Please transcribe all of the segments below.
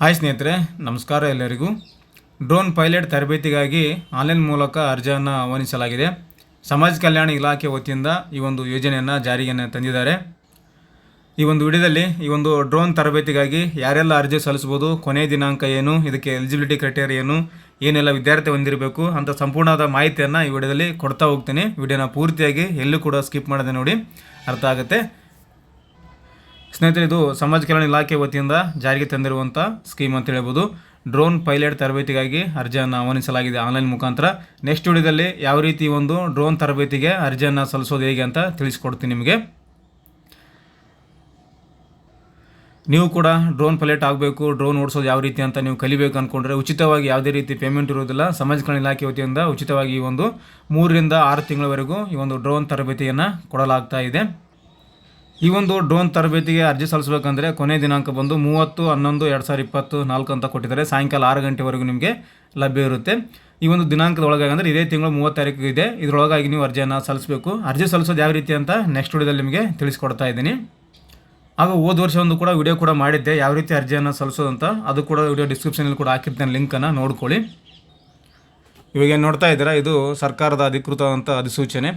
Hi ಸ್ನೇಹಿತರೆ, ನಮಸ್ಕಾರ ಎಲ್ಲರಿಗೂ. ಡ್ರೋನ್ ಪೈಲಟ್ ತರಬೇತಿಗಾಗಿ ಆನ್ಲೈನ್ ಮೂಲಕ ಅರ್ಜಿಯನ್ನು ಆಹ್ವಾನಿಸಲಾಗಿದೆ. ಸಮಾಜ ಕಲ್ಯಾಣ ಇಲಾಖೆ ವತಿಯಿಂದ ಈ ಒಂದು ಯೋಜನೆಯನ್ನು ಜಾರಿಗೆ ತಂದಿದ್ದಾರೆ. ಈ ಒಂದು ವಿಡಿಯೋದಲ್ಲಿ ಈ ಒಂದು ಡ್ರೋನ್ ತರಬೇತಿಗಾಗಿ ಯಾರೆಲ್ಲ ಅರ್ಜಿ ಸಲ್ಲಿಸ್ಬೋದು ಕೊನೆಯ ದಿನಾಂಕ ಏನು, ಇದಕ್ಕೆ ಎಲಿಜಿಬಿಲಿಟಿ ಕ್ರೈಟೇರಿಯ ಏನು, ಏನೆಲ್ಲ ವಿದ್ಯಾರ್ಥಿ ಹೊಂದಿರಬೇಕು, ಅಂತ ಸಂಪೂರ್ಣವಾದ ಮಾಹಿತಿಯನ್ನು ಈ ವಿಡಿಯೋದಲ್ಲಿ ಕೊಡ್ತಾ ಹೋಗ್ತೀನಿ. ವಿಡಿಯೋನ ಪೂರ್ತಿಯಾಗಿ ಎಲ್ಲೂ ಕೂಡ ಸ್ಕಿಪ್ ಮಾಡದೆ ನೋಡಿ, ಅರ್ಥ ಆಗುತ್ತೆ. ಸ್ನೇಹಿತರೆ ಇದು ಸಮಾಜ ಕಲ್ಯಾಣ ಇಲಾಖೆ ವತಿಯಿಂದ ಜಾರಿಗೆ ತಂದಿರುವಂಥ ಸ್ಕೀಮ್ ಅಂತ ಹೇಳ್ಬೋದು. ಡ್ರೋನ್ ಪೈಲಟ್ ತರಬೇತಿಗಾಗಿ ಅರ್ಜಿಯನ್ನು ಆಹ್ವಾನಿಸಲಾಗಿದೆ ಆನ್ಲೈನ್ ಮುಖಾಂತರ. ನೆಕ್ಸ್ಟ್ ವಿಡಿಯೋದಲ್ಲಿ ಯಾವ ರೀತಿ ಒಂದು ಡ್ರೋನ್ ತರಬೇತಿಗೆ ಅರ್ಜಿಯನ್ನು ಸಲ್ಲಿಸೋದು ಹೇಗೆ ಅಂತ ತಿಳಿಸ್ಕೊಡ್ತೀನಿ ನಿಮಗೆ. ನೀವು ಕೂಡ ಡ್ರೋನ್ ಪೈಲಟ್ ಆಗಬೇಕು, ಡ್ರೋನ್ ಓಡಿಸೋದು ಯಾವ ರೀತಿ ಅಂತ ನೀವು ಕಲಿಬೇಕು ಅಂದ್ಕೊಂಡ್ರೆ ಉಚಿತವಾಗಿ ಯಾವುದೇ ರೀತಿ ಪೇಮೆಂಟ್ ಇರೋದಿಲ್ಲ ಸಮಾಜ ಕಲ್ಯಾಣ ಇಲಾಖೆ ವತಿಯಿಂದ ಉಚಿತವಾಗಿ ಈ ಒಂದು ಮೂರರಿಂದ ಆರು ತಿಂಗಳವರೆಗೂ ಈ ಒಂದು ಡ್ರೋನ್ ತರಬೇತಿಯನ್ನು ಕೊಡಲಾಗ್ತಾ ಇದೆ. ಈ ಒಂದು ಡ್ರೋನ್ ತರಬೇತಿಗೆ ಅರ್ಜಿ ಸಲ್ಲಿಸಬೇಕಂದ್ರೆ ಕೊನೆ ದಿನಾಂಕ ಬಂದು ಮೂವತ್ತು, ಹನ್ನೊಂದು, ಎರಡು ಸಾವಿರದ ಇಪ್ಪತ್ತು ನಾಲ್ಕು ಅಂತ ಕೊಟ್ಟಿದ್ದಾರೆ. ಸಾಯಂಕಾಲ ಆರು ಗಂಟೆವರೆಗೂ ನಿಮಗೆ ಲಭ್ಯ ಇರುತ್ತೆ. ಈ ಒಂದು ದಿನಾಂಕದ ಒಳಗಾಗಿ ಅಂದರೆ ಇದೇ ತಿಂಗಳು ಮೂವತ್ತು ತಾರೀಕು ಇದೆ. ಇದರೊಳಗಾಗಿ ನೀವು ಅರ್ಜಿಯನ್ನು ಸಲ್ಲಿಸಬೇಕು. ಅರ್ಜಿ ಸಲ್ಲಿಸೋದು ಯಾವ ರೀತಿ ಅಂತ ನೆಕ್ಸ್ಟ್ ವಿಡಿಯೋದಲ್ಲಿ ನಿಮಗೆ ತಿಳಿಸ್ಕೊಡ್ತಾ ಇದ್ದೀನಿ. ಆಗ ಹೋದ ವರ್ಷ ಒಂದು ಕೂಡ ವಿಡಿಯೋ ಕೂಡ ಮಾಡಿದ್ದೆ. ಯಾವ ರೀತಿ ಅರ್ಜಿಯನ್ನು ಸಲ್ಲಿಸೋದು ಅಂತ ಅದು ಕೂಡ ವಿಡಿಯೋ ಡಿಸ್ಕ್ರಿಪ್ಷನಲ್ಲಿ ಕೂಡ ಹಾಕಿರ್ತೇನೆ ಲಿಂಕನ್ನು ನೋಡ್ಕೊಳ್ಳಿ. ಇವಾಗ ನೋಡ್ತಾ ಇದ್ದೀರಾ? ಇದು ಸರ್ಕಾರದ ಅಧಿಕೃತವಾದಂಥ ಅಧಿಸೂಚನೆ.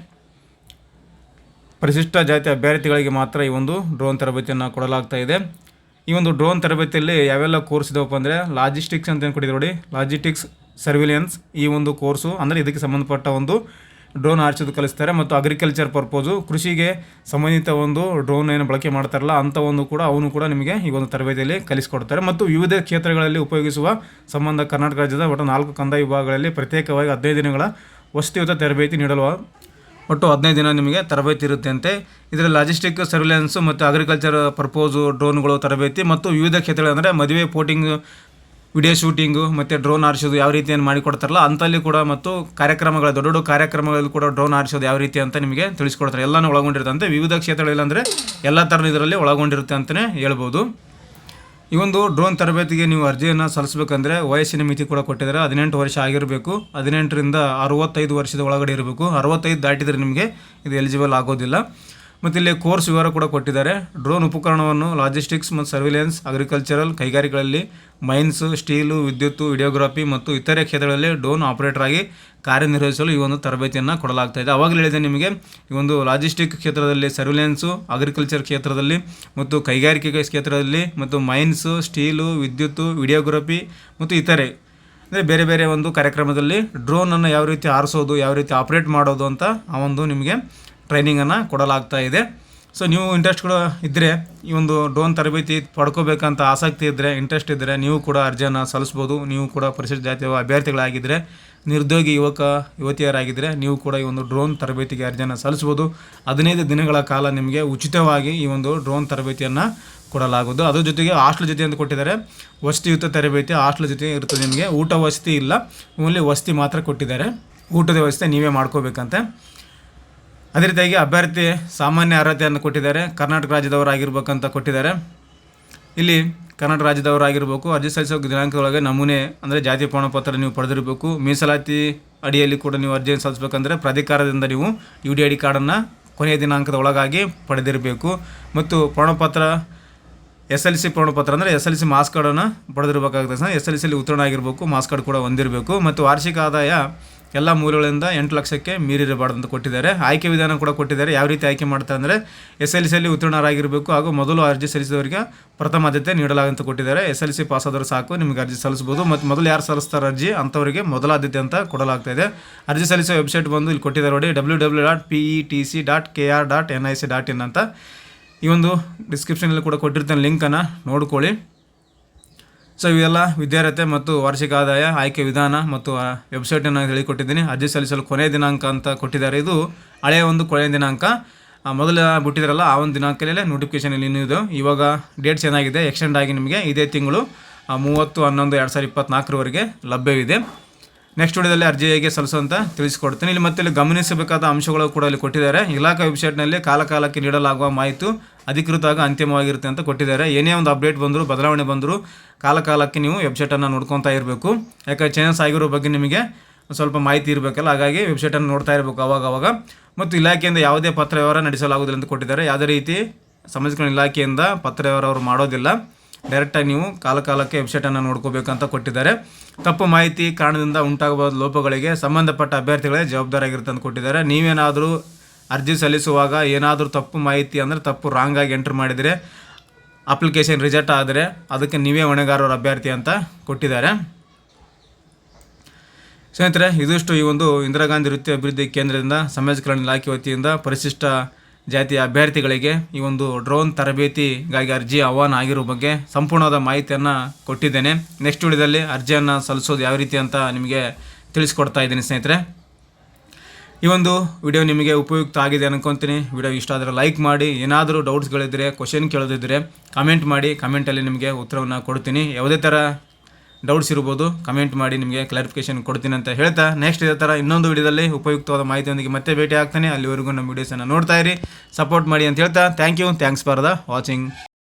ಪರಿಶಿಷ್ಟ ಜಾತಿ ಅಭ್ಯರ್ಥಿಗಳಿಗೆ ಮಾತ್ರ ಈ ಒಂದು ಡ್ರೋನ್ ತರಬೇತಿಯನ್ನು ಕೊಡಲಾಗ್ತಾ ಇದೆ. ಈ ಒಂದು ಡ್ರೋನ್ ತರಬೇತಿಯಲ್ಲಿ ಯಾವೆಲ್ಲ ಕೋರ್ಸ್ ಇದಾವಪ್ಪ ಅಂದರೆ ಲಾಜಿಸ್ಟಿಕ್ಸ್ ಅಂತ ಏನು ಕೊಟ್ಟಿದ್ರು ನೋಡಿ ಲಾಜಿಸ್ಟಿಕ್ಸ್ ಸರ್ವಿಲಿಯನ್ಸ್ ಈ ಒಂದು ಕೋರ್ಸು ಅಂದರೆ ಇದಕ್ಕೆ ಸಂಬಂಧಪಟ್ಟ ಒಂದು ಡ್ರೋನ್ ಆರಿಸೋದು ಕಲಿಸ್ತಾರೆ. ಮತ್ತು ಅಗ್ರಿಕಲ್ಚರ್ ಪರ್ಪೋಸು ಕೃಷಿಗೆ ಸಂಬಂಧಿತ ಒಂದು ಡ್ರೋನ್ ಏನು ಬಳಕೆ ಮಾಡ್ತಾರಲ್ಲ ಅಂಥ ಒಂದು ಕೂಡ ಅವನು ಕೂಡ ನಿಮಗೆ ಈ ಒಂದು ತರಬೇತಿಯಲ್ಲಿ ಕಲಿಸ್ಕೊಡ್ತಾರೆ. ಮತ್ತು ವಿವಿಧ ಕ್ಷೇತ್ರಗಳಲ್ಲಿ ಉಪಯೋಗಿಸುವ ಸಂಬಂಧ ಕರ್ನಾಟಕ ರಾಜ್ಯದ ಒಟ್ಟು ನಾಲ್ಕು ಕಂದಾಯ ವಿಭಾಗಗಳಲ್ಲಿ ಪ್ರತ್ಯೇಕವಾಗಿ ಹದಿನೈದು ದಿನಗಳ ವಸ್ತುಯುತ ತರಬೇತಿ ನೀಡಲು ಒಟ್ಟು ಹದಿನೈದು ದಿನ ನಿಮಗೆ ತರಬೇತಿ ಇರುತ್ತೆ ಅಂತೆ ಇದರಲ್ಲಿ ಲಾಜಿಸ್ಟಿಕ್ ಸರ್ವಿಲೆನ್ಸ್ ಮತ್ತು ಅಗ್ರಿಕಲ್ಚರ್ ಪರ್ಪೋಸು ಡ್ರೋನ್ಗಳು ತರಬೇತಿ ಮತ್ತು ವಿವಿಧ ಕ್ಷೇತ್ರಗಳಂದರೆ ಮದುವೆ ಪೋಟಿಂಗ್ ವಿಡಿಯೋ ಶೂಟಿಂಗು ಮತ್ತು ಡ್ರೋನ್ ಆರಿಸೋದು ಯಾವ ರೀತಿ ಏನು ಮಾಡಿಕೊಡ್ತಾರಲ್ಲ ಅಂಥಲ್ಲಿ ಕೂಡ ಮತ್ತು ಕಾರ್ಯಕ್ರಮಗಳ ದೊಡ್ಡ ದೊಡ್ಡ ಕಾರ್ಯಕ್ರಮಗಳಲ್ಲಿ ಕೂಡ ಡ್ರೋನ್ ಆರಿಸೋದು ಯಾವ ರೀತಿ ಅಂತ ನಿಮಗೆ ತಿಳಿಸ್ಕೊಡ್ತಾರೆ. ಎಲ್ಲನೂ ಒಳಗೊಂಡಿರುತ್ತೆ ಅಂತೆ ವಿವಿಧ ಕ್ಷೇತ್ರಗಳಲ್ಲಿ ಅಂದರೆ ಎಲ್ಲ ಥರದ ಇದರಲ್ಲಿ ಒಳಗೊಂಡಿರುತ್ತೆ ಅಂತಲೇ ಹೇಳ್ಬೋದು. ಈ ಒಂದು ಡ್ರೋನ್ ತರಬೇತಿಗೆ ನೀವು ಅರ್ಜಿಯನ್ನು ಸಲ್ಲಿಸಬೇಕಂದ್ರೆ ವಯಸ್ಸಿನ ಮಿತಿ ಕೂಡ ಕೊಟ್ಟಿದ್ದಾರೆ. ಹದಿನೆಂಟು ವರ್ಷ ಆಗಿರಬೇಕು. ಹದಿನೆಂಟರಿಂದ ಅರವತ್ತೈದು ವರ್ಷದ ಒಳಗಡೆ ಇರಬೇಕು. ಅರವತ್ತೈದು ದಾಟಿದರೆ ನಿಮಗೆ ಇದು ಎಲಿಜಿಬಲ್ ಆಗೋದಿಲ್ಲ. ಮತ್ತು ಇಲ್ಲಿ ಕೋರ್ಸ್ ವಿವರ ಕೂಡ ಕೊಟ್ಟಿದ್ದಾರೆ. ಡ್ರೋನ್ ಉಪಕರಣವನ್ನು ಲಾಜಿಸ್ಟಿಕ್ಸ್ ಮತ್ತು ಸರ್ವಿಲೆನ್ಸ್, ಅಗ್ರಿಕಲ್ಚರಲ್ ಕೈಗಾರಿಕೆಗಳಲ್ಲಿ ಮೈನ್ಸ್, ಸ್ಟೀಲು, ವಿದ್ಯುತ್ತು, ವಿಡಿಯೋಗ್ರಫಿ ಮತ್ತು ಇತರೆ ಕ್ಷೇತ್ರಗಳಲ್ಲಿ ಡ್ರೋನ್ ಆಪರೇಟರ್ ಆಗಿ ಕಾರ್ಯನಿರ್ವಹಿಸಲು ಈ ಒಂದು ತರಬೇತಿಯನ್ನು ಕೊಡಲಾಗ್ತಾ ಇದೆ. ಅವಾಗಲೇ ಹೇಳಿದೆ ನಿಮಗೆ, ಈ ಒಂದು ಲಾಜಿಸ್ಟಿಕ್ ಕ್ಷೇತ್ರದಲ್ಲಿ ಸರ್ವಿಲೆನ್ಸು, ಅಗ್ರಿಕಲ್ಚರ್ ಕ್ಷೇತ್ರದಲ್ಲಿ ಮತ್ತು ಕೈಗಾರಿಕೆ ಕ್ಷೇತ್ರದಲ್ಲಿ ಮತ್ತು ಮೈನ್ಸು, ಸ್ಟೀಲು, ವಿದ್ಯುತ್ತು, ವಿಡಿಯೋಗ್ರಫಿ ಮತ್ತು ಇತರೆ, ಅಂದರೆ ಬೇರೆ ಬೇರೆ ಒಂದು ಕಾರ್ಯಕ್ರಮದಲ್ಲಿ ಡ್ರೋನನ್ನು ಯಾವ ರೀತಿ ಆರಿಸೋದು, ಯಾವ ರೀತಿ ಆಪ್ರೇಟ್ ಮಾಡೋದು ಅಂತ ಆ ಒಂದು ನಿಮಗೆ ಟ್ರೈನಿಂಗನ್ನು ಕೊಡಲಾಗ್ತಾ ಇದೆ. ಸೊ ನೀವು ಇಂಟ್ರೆಸ್ಟ್ಗಳು ಇದ್ದರೆ ಈ ಒಂದು ಡ್ರೋನ್ ತರಬೇತಿ ಪಡ್ಕೋಬೇಕಂತ ಆಸಕ್ತಿ ಇದ್ದರೆ ಇಂಟ್ರೆಸ್ಟ್ ಇದ್ದರೆ ನೀವು ಕೂಡ ಅರ್ಜಿಯನ್ನು ಸಲ್ಲಿಸ್ಬೋದು. ನೀವು ಕೂಡ ಪರಿಶಿಷ್ಟ ಜಾತಿಯ ಅಭ್ಯರ್ಥಿಗಳಾಗಿದ್ದರೆ ನಿರುದ್ಯೋಗಿ ಯುವಕ ಯುವತಿಯರಾಗಿದ್ದರೆ ನೀವು ಕೂಡ ಈ ಒಂದು ಡ್ರೋನ್ ತರಬೇತಿಗೆ ಅರ್ಜಿಯನ್ನು ಸಲ್ಲಿಸ್ಬೋದು. ಹದಿನೈದು ದಿನಗಳ ಕಾಲ ನಿಮಗೆ ಉಚಿತವಾಗಿ ಈ ಒಂದು ಡ್ರೋನ್ ತರಬೇತಿಯನ್ನು ಕೊಡಲಾಗುವುದು. ಅದ್ರ ಜೊತೆಗೆ ಹಾಸ್ಟೆಲ್ ಜೊತೆ ಅಂತ ಕೊಟ್ಟಿದ್ದಾರೆ. ವಸತಿಯುತ ತರಬೇತಿ ಹಾಸ್ಟೆಲ್ ಜೊತೆ ಇರ್ತದೆ ನಿಮಗೆ. ಊಟ ವಸತಿ ಇಲ್ಲ. ಓನ್ಲಿ ವಸತಿ ಮಾತ್ರ ಕೊಟ್ಟಿದ್ದಾರೆ. ಊಟದ ವ್ಯವಸ್ಥೆ ನೀವೇ ಮಾಡ್ಕೋಬೇಕಂತೆ. ಅದೇ ರೀತಿಯಾಗಿ ಅಭ್ಯರ್ಥಿ ಸಾಮಾನ್ಯ ಅರ್ಹತೆಯನ್ನು ಕೊಟ್ಟಿದ್ದಾರೆ. ಕರ್ನಾಟಕ ರಾಜ್ಯದವರಾಗಿರ್ಬೇಕಂತ ಕೊಟ್ಟಿದ್ದಾರೆ. ಇಲ್ಲಿ ಕರ್ನಾಟಕ ರಾಜ್ಯದವರಾಗಿರ್ಬೇಕು. ಅರ್ಜಿ ಸಲ್ಲಿಸೋ ದಿನಾಂಕದೊಳಗೆ ನಮೂನೆ, ಅಂದರೆ ಜಾತಿ ಪ್ರಮಾಣಪತ್ರ ನೀವು ಪಡೆದಿರಬೇಕು. ಮೀಸಲಾತಿ ಅಡಿಯಲ್ಲಿ ಕೂಡ ನೀವು ಅರ್ಜಿಯನ್ನು ಸಲ್ಲಿಸಬೇಕಂದ್ರೆ ಪ್ರಾಧಿಕಾರದಿಂದ ನೀವು ಯು ಡಿ ಐ ಡಿ ಕಾರ್ಡನ್ನು ಕೊನೆಯ ದಿನಾಂಕದ ಒಳಗಾಗಿ ಪಡೆದಿರಬೇಕು. ಮತ್ತು ಪ್ರಮಾಣಪತ್ರ, ಎಸ್ ಎಲ್ ಸಿ ಪ್ರಮಾಣಪತ್ರ ಅಂದರೆ ಎಸ್ ಎಲ್ ಸಿ ಮಾಸ್ ಕಾರ್ಡನ್ನು ಪಡೆದಿರಬೇಕಾಗುತ್ತೆ. ಎಸ್ ಎಲ್ ಸಿಲಿ ಉತ್ತೀರ್ಣ ಆಗಿರಬೇಕು ಮಾಸ್ ಕಾರ್ಡ್ ಕೂಡ ಹೊಂದಿರಬೇಕು. ಮತ್ತು ವಾರ್ಷಿಕ ಆದಾಯ ಎಲ್ಲ ಮೂಲಗಳಿಂದ ಎಂಟು ಲಕ್ಷಕ್ಕೆ ಮೀರಿರಬಾರ್ದು ಅಂತ ಕೊಟ್ಟಿದ್ದಾರೆ. ಆಯ್ಕೆ ವಿಧಾನ ಕೂಡ ಕೊಟ್ಟಿದ್ದಾರೆ. ಯಾವ ರೀತಿ ಆಯ್ಕೆ ಮಾಡ್ತಾರೆ ಅಂದರೆ ಎಸ್ ಎಲ್ ಸಿಯಲ್ಲಿ ಉತ್ತೀರ್ಣರಾಗಿರಬೇಕು ಹಾಗೂ ಮೊದಲು ಅರ್ಜಿ ಸಲ್ಲಿಸಿದವರಿಗೆ ಪ್ರಥಮ ಆದ್ಯತೆ ನೀಡಲಾಗಂತ ಕೊಟ್ಟಿದ್ದಾರೆ. ಎಸ್ ಎಲ್ ಸಿ ಪಾಸ್ ಆದರೂ ಸಾಕು, ನಿಮಗೆ ಅರ್ಜಿ ಸಲ್ಲಿಸ್ಬೋದು ಮತ್ತು ಮೊದಲು ಯಾರು ಸಲ್ಲಿಸ್ತಾರೆ ಅರ್ಜಿ ಅಂಥವರಿಗೆ ಮೊದಲ ಆದ್ಯತೆ ಅಂತ ಕೊಡಲಾಗ್ತಾ ಇದೆ. ಅರ್ಜಿ ಸಲ್ಲಿಸೋ ವೆಬ್ಸೈಟ್ ಬಂದು ಇಲ್ಲಿ ಕೊಟ್ಟಿದ್ದಾರೆ ನೋಡಿ, W W dot P E T C dot K R dot N I C dot in ಅಂತ. ಈ ಒಂದು ಡಿಸ್ಕ್ರಿಪ್ಷನಲ್ಲಿ ಕೂಡ ಕೊಟ್ಟಿರ್ತಾನೆ ಲಿಂಕನ್ನು ನೋಡ್ಕೊಳ್ಳಿ. ಸೊ ಇವೆಲ್ಲ ವಿದ್ಯಾರ್ಹತೆ ಮತ್ತು ವಾರ್ಷಿಕ ಆದಾಯ, ಆಯ್ಕೆ ವಿಧಾನ ಮತ್ತು ವೆಬ್ಸೈಟನ್ನು ಹೇಳಿಕೊಟ್ಟಿದ್ದೀನಿ. ಅರ್ಜಿ ಸಲ್ಲಿಸಲು ಕೊನೆಯ ದಿನಾಂಕ ಅಂತ ಕೊಟ್ಟಿದ್ದಾರೆ. ಇದು ಹಳೆಯ ಒಂದು ಕೊನೆಯ ದಿನಾಂಕ. ಮೊದಲು ಬಿಟ್ಟಿದ್ರಲ್ಲ, ಆ ಒಂದು ದಿನಾಂಕದಲ್ಲೇ ನೋಟಿಫಿಕೇಶನ್ ಇಲ್ಲಿ ಇದು. ಇವಾಗ ಡೇಟ್ಸ್ ಏನಾಗಿದೆ ಎಕ್ಸ್ಟೆಂಡ್ ಆಗಿ ನಿಮಗೆ ಇದೇ ತಿಂಗಳು ಮೂವತ್ತು, ಹನ್ನೊಂದು, ಎರಡು ಸಾವಿರದ ಇಪ್ಪತ್ತ್ನಾಲ್ಕರವರೆಗೆ ಲಭ್ಯವಿದೆ. ನೆಕ್ಸ್ಟ್ ವಿಡಿಯೋದಲ್ಲಿ ಅರ್ಜಿ ಹೇಗೆ ಸಲ್ಲಿಸುವಂತ ತಿಳಿಸ್ಕೊಡ್ತೀನಿ. ಇಲ್ಲಿ ಮತ್ತೆ ಇಲ್ಲಿ ಗಮನಿಸಬೇಕಾದ ಅಂಶಗಳು ಕೂಡ ಇಲ್ಲಿ ಕೊಟ್ಟಿದ್ದಾರೆ. ಇಲಾಖಾ ವೆಬ್ಸೈಟ್ನಲ್ಲಿ ಕಾಲಕಾಲಕ್ಕೆ ನೀಡಲಾಗುವ ಮಾಹಿತಿ ಅಧಿಕೃತ ಹಾಗೂ ಅಂತಿಮವಾಗಿರುತ್ತೆ ಅಂತ ಕೊಟ್ಟಿದ್ದಾರೆ. ಏನೇ ಒಂದು ಅಪ್ಡೇಟ್ ಬಂದರೂ, ಬದಲಾವಣೆ ಬಂದರೂ ಕಾಲಕಾಲಕ್ಕೆ ನೀವು ವೆಬ್ಸೈಟನ್ನು ನೋಡ್ಕೊತಾ ಇರಬೇಕು. ಯಾಕಂದ್ರೆ ಚೇಂಜಸ್ ಆಗಿರೋ ಬಗ್ಗೆ ನಿಮಗೆ ಸ್ವಲ್ಪ ಮಾಹಿತಿ ಇರಬೇಕಲ್ಲ, ಹಾಗಾಗಿ ವೆಬ್ಸೈಟನ್ನು ನೋಡ್ತಾ ಇರಬೇಕು ಅವಾಗ ಅವಾಗ. ಮತ್ತು ಇಲಾಖೆಯಿಂದ ಯಾವುದೇ ಪತ್ರ ವ್ಯವಹಾರ ನಡೆಸಲಾಗುವುದಿಲ್ಲ ಅಂತ ಕೊಟ್ಟಿದ್ದಾರೆ. ಯಾವುದೇ ರೀತಿ ಸಮಾಜ ಇಲಾಖೆಯಿಂದ ಪತ್ರ ವ್ಯವಹಾರ ಅವರು ಮಾಡೋದಿಲ್ಲ. ಡೈರೆಕ್ಟಾಗಿ ನೀವು ಕಾಲಕಾಲಕ್ಕೆ ವೆಬ್ಸೈಟನ್ನು ನೋಡ್ಕೋಬೇಕಂತ ಕೊಟ್ಟಿದ್ದಾರೆ. ತಪ್ಪು ಮಾಹಿತಿ ಕಾರಣದಿಂದ ಉಂಟಾಗಬಹುದು ಲೋಪಗಳಿಗೆ ಸಂಬಂಧಪಟ್ಟ ಅಭ್ಯರ್ಥಿಗಳೇ ಜವಾಬ್ದಾರಿಯಾಗಿರುತ್ತೆ ಅಂತ ಕೊಟ್ಟಿದ್ದಾರೆ. ನೀವೇನಾದರೂ ಅರ್ಜಿ ಸಲ್ಲಿಸುವಾಗ ಏನಾದರೂ ತಪ್ಪು ಮಾಹಿತಿ ಅಂದರೆ ತಪ್ಪು ರಾಂಗ್ ಆಗಿ ಎಂಟ್ರ್ ಮಾಡಿದರೆ ಅಪ್ಲಿಕೇಶನ್ ರಿಜೆಕ್ಟ್ ಆದರೆ ಅದಕ್ಕೆ ನೀವೇ ಹೊಣೆಗಾರರ ಅಭ್ಯರ್ಥಿ ಅಂತ ಕೊಟ್ಟಿದ್ದಾರೆ. ಸ್ನೇಹಿತರೆ, ಇದಿಷ್ಟು ಈ ಒಂದು ಇಂದಿರಾ ಗಾಂಧಿ ವೃತ್ತಿ ಅಭಿವೃದ್ಧಿ ಕೇಂದ್ರದಿಂದ ಸಮಾಜ ಕಲ್ಯಾಣ ಇಲಾಖೆ ವತಿಯಿಂದ ಪರಿಶಿಷ್ಟ ಜಾತಿಯ ಅಭ್ಯರ್ಥಿಗಳಿಗೆ ಈ ಒಂದು ಡ್ರೋನ್ ತರಬೇತಿಗಾಗಿ ಅರ್ಜಿ ಆಹ್ವಾನ ಆಗಿರೋ ಬಗ್ಗೆ ಸಂಪೂರ್ಣವಾದ ಮಾಹಿತಿಯನ್ನು ಕೊಟ್ಟಿದ್ದೇನೆ. ನೆಕ್ಸ್ಟ್ ವಿಡಿಯೋದಲ್ಲಿ ಅರ್ಜಿಯನ್ನು ಸಲ್ಲಿಸೋದು ಯಾವ ರೀತಿ ಅಂತ ನಿಮಗೆ ತಿಳಿಸ್ಕೊಡ್ತಾ ಇದ್ದೀನಿ ಸ್ನೇಹಿತರೆ. ಈ ಒಂದು ವಿಡಿಯೋ ನಿಮಗೆ ಉಪಯುಕ್ತ ಆಗಿದೆ ಅನ್ಕೊತೀನಿ. ವಿಡಿಯೋ ಇಷ್ಟ ಆದರೆ ಲೈಕ್ ಮಾಡಿ. ಏನಾದರೂ ಡೌಟ್ಸ್ಗಳಿದ್ದರೆ ಕ್ವಶನ್ ಕೇಳೋದಿದ್ದರೆ ಕಮೆಂಟ್ ಮಾಡಿ. ಕಮೆಂಟಲ್ಲಿ ನಿಮಗೆ ಉತ್ತರವನ್ನು ಕೊಡ್ತೀನಿ. ಯಾವುದೇ ಥರ ಡೌಟ್ಸ್ ಇರ್ಬೋದು ಕಮೆಂಟ್ ಮಾಡಿ ನಿಮಗೆ ಕ್ಲಾರಿಫಿಕೇಶನ್ ಕೊಡ್ತೀನಿ ಅಂತ ಹೇಳ್ತಾ ನೆಕ್ಸ್ಟ್ ಇದೇ ಥರ ಇನ್ನೊಂದು ವಿಡಿಯೋದಲ್ಲಿ ಉಪಯುಕ್ತವಾದ ಮಾಹಿತಿಯೊಂದಿಗೆ ಮತ್ತೆ ಭೇಟಿ ಆಗ್ತಾನೆ ಅಲ್ಲಿವರೆಗೂ ನಮ್ಮ ವೀಡಿಯೋಸನ್ನು ನೋಡ್ತಾ ಇರಿ ಸಪೋರ್ಟ್ ಮಾಡಿ ಅಂತ ಹೇಳ್ತಾ thank you thanks for the watching